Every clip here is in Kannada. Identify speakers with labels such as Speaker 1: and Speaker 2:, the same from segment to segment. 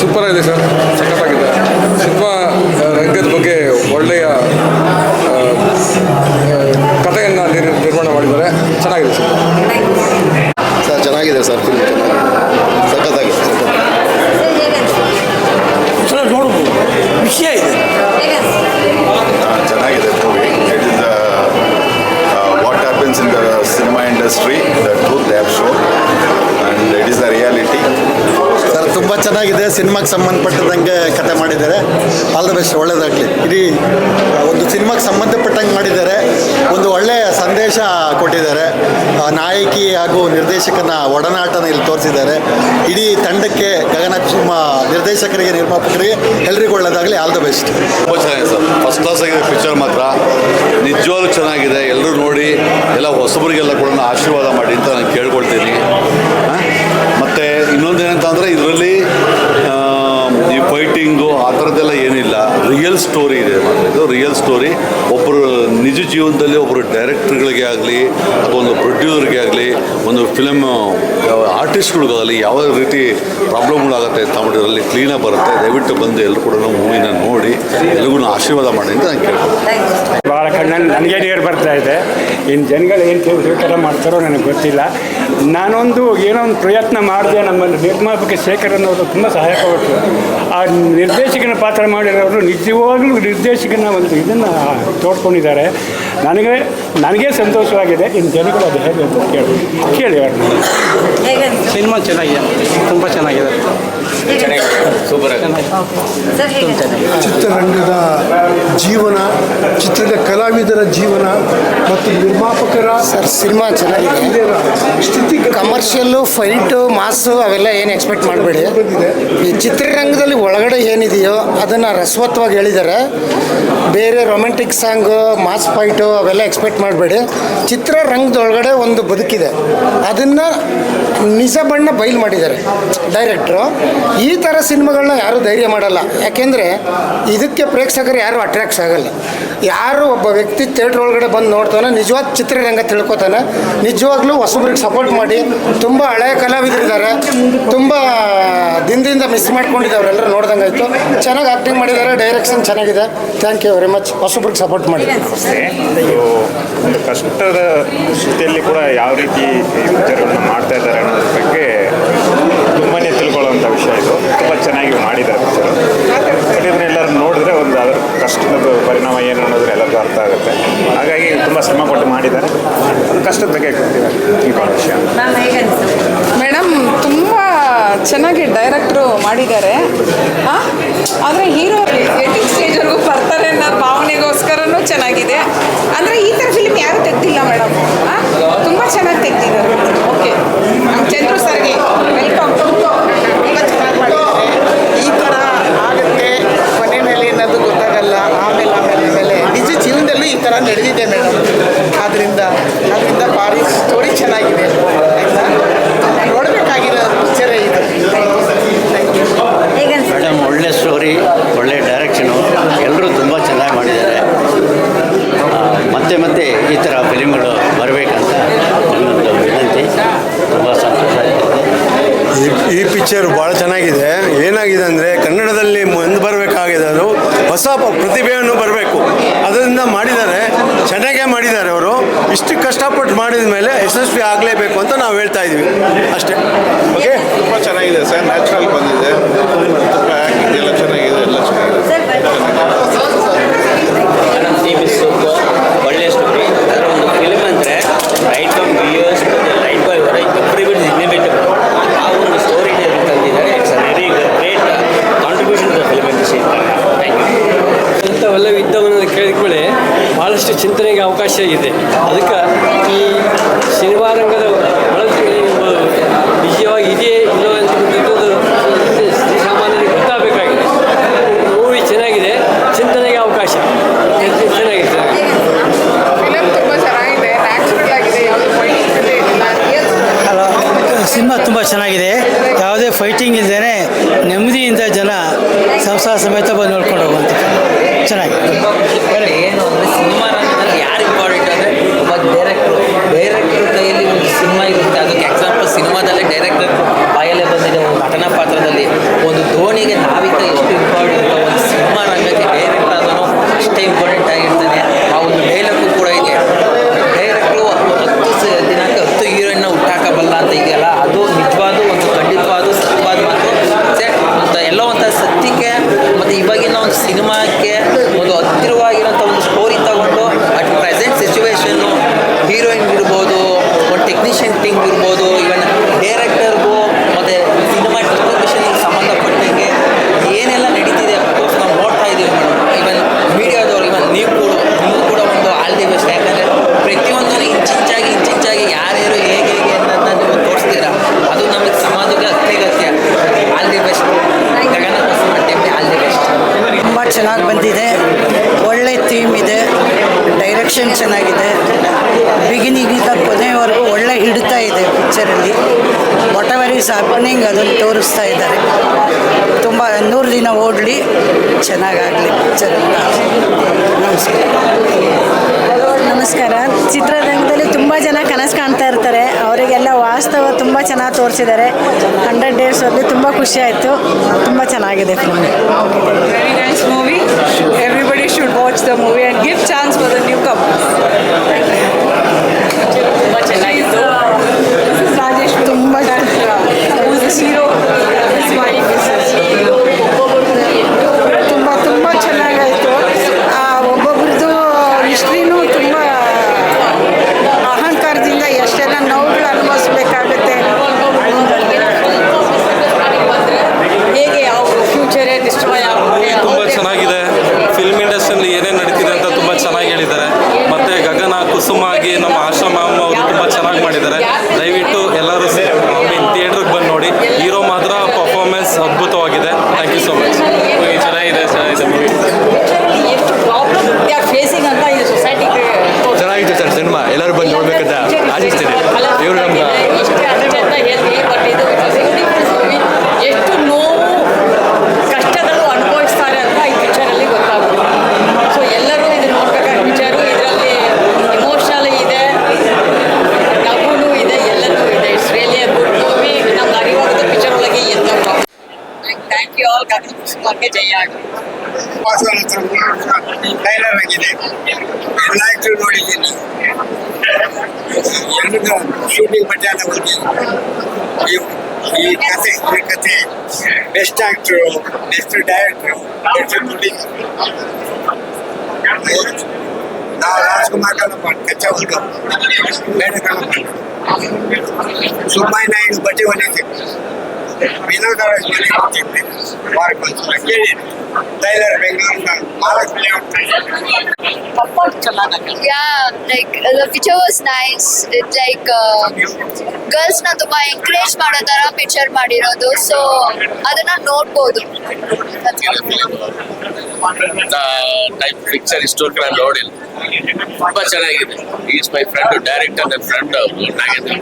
Speaker 1: ಸೂಪರ್ ಆಗಿದೆ ಸರ್ ಸಖತ್ತಾಗಿದೆ. ಸಿನಿಮಾ ರಂಗದ ಬಗ್ಗೆ ಒಳ್ಳೆಯ ಕಥೆಯನ್ನು ನಿರ್ ನಿರ್ಮಾಣ ಮಾಡಿದ್ದಾರೆ. ಚೆನ್ನಾಗಿದೆ ಸರ್.
Speaker 2: ಸರ್ ಚೆನ್ನಾಗಿದೆ ಸರ್ ಫಿಲ್ಮ್ ಚೆನ್ನಾಗಿದೆ. ಸಖತ್ತಾಗಿದೆ.
Speaker 3: ಸರ್ ನೋಡ್ಬೋದು. ವಿಷಯ
Speaker 2: ಸಿನಿಮಾಗೆ ಸಂಬಂಧಪಟ್ಟದಂಗೆ ಕತೆ ಮಾಡಿದ್ದಾರೆ. ಆಲ್ ದ ಬೆಸ್ಟ್ ಒಳ್ಳೇದಾಗಲಿ. ಇಡೀ ಒಂದು ಸಿನಿಮಾಗೆ ಸಂಬಂಧಪಟ್ಟಂಗೆ ಮಾಡಿದ್ದಾರೆ. ಒಂದು ಒಳ್ಳೆಯ ಸಂದೇಶ ಕೊಟ್ಟಿದ್ದಾರೆ. ನಾಯಕಿ ಹಾಗೂ ನಿರ್ದೇಶಕನ ಒಡನಾಟನ ಇಲ್ಲಿ ತೋರಿಸಿದ್ದಾರೆ. ಇಡೀ ತಂಡಕ್ಕೆ ಗಗನ ನಿರ್ದೇಶಕರಿಗೆ, ನಿರ್ಮಾಪಕರಿಗೆ ಎಲ್ರಿಗೂ ಒಳ್ಳೆಯದಾಗಲಿ ಆಲ್ ದ ಬೆಸ್ಟ್
Speaker 4: ತುಂಬ ಚೆನ್ನಾಗಿದೆ ಸರ್. ಫಸ್ಟ್ ಕ್ಲಾಸ್ ಆಗಿದೆ ಪಿಕ್ಚರ್ ಮಾತ್ರ. ರಿಯಲ್ ಸ್ಟೋರಿ ಒಬ್ಬರು ನಿಜ ಜೀವನದಲ್ಲಿ ಒಬ್ಬರು ಡೈರೆಕ್ಟರ್ಗಳಿಗೆ ಆಗಲಿ, ಅಥವಾ ಒಂದು ಪ್ರೊಡ್ಯೂಸರ್ಗೆ ಆಗಲಿ, ಒಂದು ಫಿಲಮ್ ಆರ್ಟಿಸ್ಟ್ಗಳಿಗಾಗಲಿ ಯಾವ ರೀತಿ ಪ್ರಾಬ್ಲಮ್ಗಳಾಗುತ್ತೆ ತಮಿಳಲ್ಲಿ ಕ್ಲೀನಾಗಿ ಬರುತ್ತೆ. ದಯವಿಟ್ಟು ಬಂದು ಎಲ್ಲರೂ ಕೂಡ ಮೂವಿನ ನೋಡಿ ಎಲ್ರಿಗೂ ಆಶೀರ್ವಾದ ಮಾಡಿ ಅಂತ ನಾನು ಕೇಳ್ತೀನಿ
Speaker 5: ಕಣ್ಣಲ್ಲಿ ನನಗೆ ನೀರು ಬರ್ತಾ ಇದೆ. ಇನ್ನು ಜನಗಳು ಏನು ಸ್ವೀಕಾರ ಮಾಡ್ತಾರೋ ನನಗೆ ಗೊತ್ತಿಲ್ಲ. ನಾನೊಂದು ಏನೋ ಒಂದು ಪ್ರಯತ್ನ ಮಾಡಿದೆ. ನಮ್ಮ ನಿರ್ಮಾಪಕ ಶೇಖರ್ ಅನ್ನೋರು ತುಂಬ ಸಹಾಯ ಕೊಟ್ಟರು ಆ ನಿರ್ದೇಶಕನ ಪಾತ್ರ ಮಾಡಿರೋರು ನಿಜವಾಗ್ಲೂ ನಿರ್ದೇಶಕನ ಒಂದು ಇದನ್ನು ತೋಡ್ಕೊಂಡಿದ್ದಾರೆ. ನನಗೆ ನನಗೆ ಸಂತೋಷವಾಗಿದೆ. ಇನ್ನು ಜನಗಳು ಅದು ಹೇಗೆ ಅಂತ ಕೇಳಿ. ಕೇಳಿ
Speaker 3: ಸಿನಿಮಾ ಚೆನ್ನಾಗಿದೆ. ತುಂಬ ಚೆನ್ನಾಗಿದೆ.
Speaker 6: ಚಿತ್ರರಂಗದ ಜೀವನ ಚಿತ್ರದ ಕಲಾವಿದರ ಜೀವನ ಮತ್ತು ನಿರ್ಮಾಪಕರ
Speaker 7: ಸರ್ ಸಿನಿಮಾ ಚೆನ್ನಾಗಿದೆ.
Speaker 6: ಸ್ಥಿತಿ
Speaker 7: ಕಮರ್ಷಿಯಲ್ಲು ಫೈಟು ಮಾಸು ಅವೆಲ್ಲ ಏನು ಎಕ್ಸ್ಪೆಕ್ಟ್ ಮಾಡಬೇಡಿ. ಈ ಚಿತ್ರರಂಗದಲ್ಲಿ ಒಳಗಡೆ ಏನಿದೆಯೋ ಅದನ್ನು ರಸವತ್ವಾಗಿ ಹೇಳಿದ್ದಾರೆ. ಬೇರೆ ರೊಮ್ಯಾಂಟಿಕ್ ಸಾಂಗು ಮಾಸ್ ಫೈಟು ಅವೆಲ್ಲ ಎಕ್ಸ್ಪೆಕ್ಟ್ ಮಾಡಬೇಡಿ. ಚಿತ್ರರಂಗದೊಳಗಡೆ ಒಂದು ಬದುಕಿದೆ. ಅದನ್ನು ನಿಜ ಬಣ್ಣ ಬಯಲು ಮಾಡಿದ್ದಾರೆ. ಡೈರೆಕ್ಟ್ರು ಈ ಥರ ಸಿನಿಮಾಗಳನ್ನ ಯಾರೂ ಧೈರ್ಯ ಮಾಡಲ್ಲ. ಯಾಕೆಂದರೆ ಇದಕ್ಕೆ ಪ್ರೇಕ್ಷಕರು ಯಾರೂ ಅಟ್ರ್ಯಾಕ್ಟ್ಸ್ ಆಗಲ್ಲ. ಯಾರು ಒಬ್ಬ ವ್ಯಕ್ತಿ ಥಿಯೇಟ್ರ್ ಒಳಗಡೆ ಬಂದು ನೋಡ್ತಾನೆ, ನಿಜವಾದ ಚಿತ್ರರಂಗ ತಿಳ್ಕೊತಾನೆ, ನಿಜವಾಗ್ಲೂ ಹೊಸಬ್ರಿಗೆ ಸಪೋರ್ಟ್ ಮಾಡಿ, ತುಂಬ ಹಳೆಯ ಕಲಾವಿದರಿದ್ದಾರೆ, ತುಂಬ ದಿನದಿಂದ ಮಿಸ್ ಮಾಡ್ಕೊಂಡಿದ್ದಾರೆ ನೋಡ್ದಂಗೆ ನೋಡ್ದಂಗಾಯ್ತು ಚೆನ್ನಾಗಿ ಆ್ಯಕ್ಟಿಂಗ್ ಮಾಡಿದ್ದಾರೆ ಡೈರೆಕ್ಷನ್ ಚೆನ್ನಾಗಿದೆ. ಥ್ಯಾಂಕ್ ಯು ವೆರಿ ಮಚ್ ಹೊಸಬ್ರಿಗೆ ಸಪೋರ್ಟ್ ಮಾಡಿ.
Speaker 8: ಒಂದು ಕಷ್ಟದ ಸ್ಥಿತಿಯಲ್ಲಿ ಕೂಡ ಯಾವ ರೀತಿ ಮಾಡ್ತಾ ಇದ್ದಾರೆ ಅನ್ನೋದ್ರ ಬಗ್ಗೆ ತುಂಬಾ ತಿಳ್ಕೊಳ್ಳೋವಂಥ ವಿಷಯ ಇದು. ತುಂಬ ಚೆನ್ನಾಗಿ ಮಾಡಿದ್ದಾರೆ ಇದನ್ನ ಎಲ್ಲರೂ ನೋಡಿದ್ರೆ ಒಂದು ಅದರ ಕಷ್ಟದ ಪರಿಣಾಮ ಏನು ಅನ್ನೋದ್ರೆ ಎಲ್ಲರಿಗೂ ಅರ್ಥ ಆಗುತ್ತೆ. ಹಾಗಾಗಿ ತುಂಬ ಶ್ರಮ ಕೊಟ್ಟು ಮಾಡಿದ್ದಾರೆ. ಕಷ್ಟದ ಬಗ್ಗೆ ಗೊತ್ತಿದೆ ಈ ವಿಷಯ.
Speaker 9: ಮೇಡಮ್ ತುಂಬ ಚೆನ್ನಾಗಿ ಡೈರೆಕ್ಟ್ರು ಮಾಡಿದ್ದಾರೆ. ಆದರೆ ಹೀರೋ ಎಂಟಿಂಗ್ ಸ್ಟೇಜ್ವರೆಗೂ ಬರ್ತಾರೆ ಅನ್ನೋ ಭಾವನೆಗೋಸ್ಕರನೂ ಚೆನ್ನಾಗಿದೆ ಅಂದರೆ ಈ ಥರ ಫಿಲ್ಮ್ ಯಾರು ತೆಗ್ದಿಲ್ಲ ಮೇಡಮ್ ತುಂಬ ಚೆನ್ನಾಗಿ ತೆಗ್ದಿದ್ದಾರೆ ಓಕೆ ನಮ್ಮ ಚಂದ್ರು ಸರ್ಗೆ ವೆಲ್ಕಮ್
Speaker 10: ತುಂಬ ಚೆನ್ನಾಗಿ ಮಾಡಿದ್ದಾರೆ ಈ ಥರ ಆಗುತ್ತೆ ಮನೆಯಲ್ಲಿ ಅನ್ನೋದು ಗೊತ್ತಾಗಲ್ಲ ಆಮೇಲೆ ಆಮೇಲೆ ಆಮೇಲೆ ನಿಜ ಜೀವನದಲ್ಲೂ ಈ ಥರ ನಡೆದಿದೆ ಮೇಡಮ್. ಆದ್ದರಿಂದ ಅದರಿಂದ ಭಾರಿ ಸ್ಟೋರಿ ಚೆನ್ನಾಗಿದೆ. ಆಯಿತಾ? ನೋಡಬೇಕಾಗಿರೋ ಪಿಕ್ಚರೇ ಇದು.
Speaker 3: ಮೇಡಮ್ ಒಳ್ಳೆ ಸ್ಟೋರಿ ಒಳ್ಳೆ ಡೈರೆಕ್ಷನು ಎಲ್ಲರೂ ತುಂಬ ಚೆನ್ನಾಗಿ ಮಾಡಿದ್ದಾರೆ. ಮತ್ತೆ ಮತ್ತೆ ಈ ಥರ ಫಿಲಿಮ್ಗಳು ಬರಬೇಕಂತ ನನ್ನೊಂದು ವಿನಂತಿ. ತುಂಬ ಸಂತೋಷ
Speaker 6: ಈ ಪಿಕ್ಚರ್ ಭಾಳ ಚೆನ್ನಾಗಿದೆ ಏನಾಗಿದೆ ಅಂದರೆ ಕನ್ನಡದಲ್ಲಿ ಮುಂದೆ ಬರಬೇಕಾಗಿದೆ ಅದು ಹೊಸ ಪ- ಪ್ರತಿಭೆಯನ್ನು ಬರಬೇಕು ಅದರಿಂದ ಮಾಡಿದ್ದಾರೆ ಚೆನ್ನಾಗೇ ಮಾಡಿದ್ದಾರೆ ಅವರು ಇಷ್ಟು ಕಷ್ಟಪಟ್ಟು ಮಾಡಿದ ಮೇಲೆ ಯಶಸ್ವಿ ಆಗಲೇಬೇಕು ಅಂತ ನಾವು ಹೇಳ್ತಾ ಇದ್ವಿ. ಅಷ್ಟೇ. ಓಕೆ
Speaker 11: ತುಂಬ ಚೆನ್ನಾಗಿದೆ ಸರ್. ನ್ಯಾಚುರಲ್ ಬಂದಿದೆ. ಎಲ್ಲ ಚೆನ್ನಾಗಿದೆ. ಎಲ್ಲ
Speaker 3: ಸ್ಟೋರಿ ಅದರ ಒಂದು ಫಿಲ್ಮ್ ಅಂದರೆ ರೈಟ್ ಫ್ರಮ್ ವಿಯರ್ಸ್ ಮತ್ತು ಲೈಟ್ ಬಾಯ್ ವರ ಎವ್ರಿಬಡಿ ಇನ್ವಿಟೇಬಲ್ ಆ ಒಂದು ಸ್ಟೋರಿನ ತಂದಿದ್ದಾರೆ it's very great contribution to the film industry thank you
Speaker 5: ಇಂಥವೆಲ್ಲ ಇದ್ದವನ್ನ ಕೇಳಿದ್ಮೇಲೆ ಭಾಳಷ್ಟು ಚಿಂತನೆಗೆ ಅವಕಾಶ ಇದೆ ಅದಕ್ಕೆ ಈ ಸಿನಿಮಾ ರಂಗದ ಒಳಗೆ ನಿಜವಾಗಿ ಇದೆಯೇ ಇಲ್ಲೋ ಅಂತಕ್ಕಂಥದ್ದು ಸಾಮಾನ್ಯರಿಗೆ ಗೊತ್ತಾಗಬೇಕಾಗಿದೆ ಮೂವಿ ಚೆನ್ನಾಗಿದೆ ಚಿಂತನೆಗೆ ಅವಕಾಶ ಚೆನ್ನಾಗಿದೆ ಚೆನ್ನಾಗಿದೆ
Speaker 9: ಫಿಲಮ್ ತುಂಬ ಚೆನ್ನಾಗಿದೆ ನ್ಯಾಚುರಲ್ ಆಗಿದೆ ಯಾವುದು ಫೈಟಿಂಗ್ ಇಲ್ಲ ರಿಯಲ್
Speaker 3: ಸಿನಿಮಾ ತುಂಬ ಚೆನ್ನಾಗಿದೆ. ಯಾವುದೇ ಫೈಟಿಂಗ್ ಇಲ್ಲದೇ ನೆಮ್ಮದಿಯಿಂದ ಜನ ಸಂಸಾರ ಸಮೇತ ಬಂದು ನೋಡ್ಕೊಂಡು ಹೋಗುವಂಥ ಚೆನ್ನಾಗಿ
Speaker 10: ಏನು ಅಂದರೆ ಸಿನಿಮಾ ರಂಗದಲ್ಲಿ ಯಾರು ಇಂಪಾರ್ಟೆಂಟ್ ಅಂದರೆ ಒಬ್ಬ ಡೈರೆಕ್ಟ್ರು ಡೈರೆಕ್ಟ್ರ್ ಕೈಯಲ್ಲಿ ಒಂದು ಸಿನಿಮಾ ಇರುತ್ತೆ. ಅದಕ್ಕೆ ಎಕ್ಸಾಂಪಲ್ ಸಿನಿಮಾ
Speaker 12: ಸಿನಿಮಾದಲ್ಲಿ ಡೈರೆಕ್ಟರ್ ಬಾಯಲ್ಲೇ ಬಂದಿದೆ ಒಂದು
Speaker 13: அதிகமாக ಒಳ್ಳೆ ಥೀಮ್ ಇದೆ ಡೈರೆಕ್ಷನ್ ಚೆನ್ನಾಗಿದೆ. ಬಿಗಿನಿಗಿಂತ ಕೊನೆವರೆಗೂ ಒಳ್ಳೆ ಹಿಡಿತಾ ಇದೆ ಪಿಕ್ಚರಲ್ಲಿ ವಾಟ್ ಎವರ್ ಈಸ್ ಹ್ಯಾಪನಿಂಗ್ ಅದನ್ನು ತೋರಿಸ್ತಾ ಇದ್ದಾರೆ. ತುಂಬ ನೂರು ದಿನ ಓಡಲಿ ಚೆನ್ನಾಗಾಗಲಿ ಪಿಕ್ಚರ್ ಅಂತ. ನಮಸ್ಕಾರ.
Speaker 14: ನಮಸ್ಕಾರ. ಚಿತ್ರರಂಗದಲ್ಲಿ ತುಂಬ ಜನ ಕನಸು ಕಾಣ್ತಾ ಇರ್ತಾರೆ. ಅವರಿಗೆಲ್ಲ ವಾಸ್ತವ ತುಂಬ ಚೆನ್ನಾಗಿ ತೋರಿಸಿದ್ದಾರೆ. ಹಂಡ್ರೆಡ್ ಡೇಸಲ್ಲಿ ತುಂಬ ಖುಷಿ ಆಯಿತು. ತುಂಬ ಚೆನ್ನಾಗಿದೆ film
Speaker 15: very nice movie
Speaker 1: watch the movie and give chance for the newcomers. Thank you
Speaker 15: all Gagana ಕುಸುಮಕ್ಕೆ ಜಯ ಆಗಲಿ
Speaker 10: ಟ್ರೈಲರ್ ಆಗಿದೆ ಎಲ್ಲ ಆಕ್ಟರ್ ನೋಡಿದ್ದೀನಿ ಎಲ್ರಿಗೂ ಶೂಟಿಂಗ್ ಮಧ್ಯಾಹ್ನ ಹೋಗಿ ಈ- ಈ ಕತೆ ಈ ಕತೆ best actor best director best producer ನಾವು ರಾಜ್ಕುಮಾರ್ ಕಣಪ್ಪ ಕಚ್ಚಾ ಹುಡುಗ ಬೇಡ ಕಣಪ್ಪ ಸುಬ್ಬಯ್ಯ ನಾಯ್ಡು ಬಟ್ಟೆ ಹೊಲಿತಿದ್ರು ವಿನೋದ ರಾಜ್ ಮನೆ ಹೋಗ್ತಿದ್ದೆ ವಾರಕ್ಕೆ ಒಂದ್ಸಲ ಕೇಳಿ ಟೈಲರ್ ಬೆಂಗಳೂರಿನ Mahalakshmi
Speaker 16: Yeah, like uh, the picture was nice. It like ಗರ್ಲ್ಸ್ನ ತುಂಬಾ ಎಂಕರೇಜ್ ಮಾಡೋ ತರ ಪಿಕ್ಚರ್ ಮಾಡಿರೋದು. ಸೊ ಅದನ್ನ ನೋಡ್ಬೋದು.
Speaker 12: ಟೈಪ್ ಪಿಕ್ಚರ್ ಇಷ್ಟೊಂದು ನಾನು ನೋಡಿಲ್ಲ ತುಂಬ ಚೆನ್ನಾಗಿದೆ. Is my friend director friend Nagendra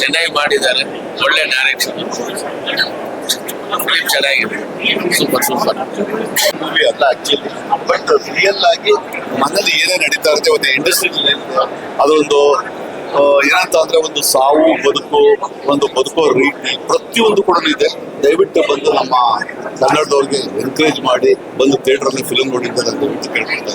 Speaker 12: ಚೆನ್ನಾಗಿ ಮಾಡಿದ್ದಾರೆ, ಒಳ್ಳೆ ಡೈರೆಕ್ಷನ್ ಚೆನ್ನಾಗಿದೆ. ಸೂಪರ್ ಸೂಪರ್
Speaker 4: ಮೂವಿ ಅಲ್ಲ ಆಕ್ಚುಲಿ ಬಟ್ ರಿಯಲ್ ಆಗಿ ಮನೇಲಿ ಏನೇ ನಡೀತಾ ಇರುತ್ತೆ, ಒಂದು ಇಂಡಸ್ಟ್ರಿ ಅದೊಂದು ಏನಂತ ಅಂದ್ರೆ ಒಂದು ಸಾವು, ಬದುಕು, ಒಂದು ಬದುಕೋ ರೀತಿ ಪ್ರತಿಯೊಂದು ಕೂಡ ಇದೆ. ದಯವಿಟ್ಟು ಬಂದು ನಮ್ಮ ಕನ್ನಡದವ್ರಿಗೆ ಎನ್ಕರೇಜ್ ಮಾಡಿ, ಬಂದು ಥಿಯೇಟರ್ ಅಲ್ಲಿ ಫಿಲ್ಮ್ ನೋಡಿದ್ದಾರೆ ಅಂತ ದಯವಿಟ್ಟು ಕೇಳ್ಕೊಳ್ತಾ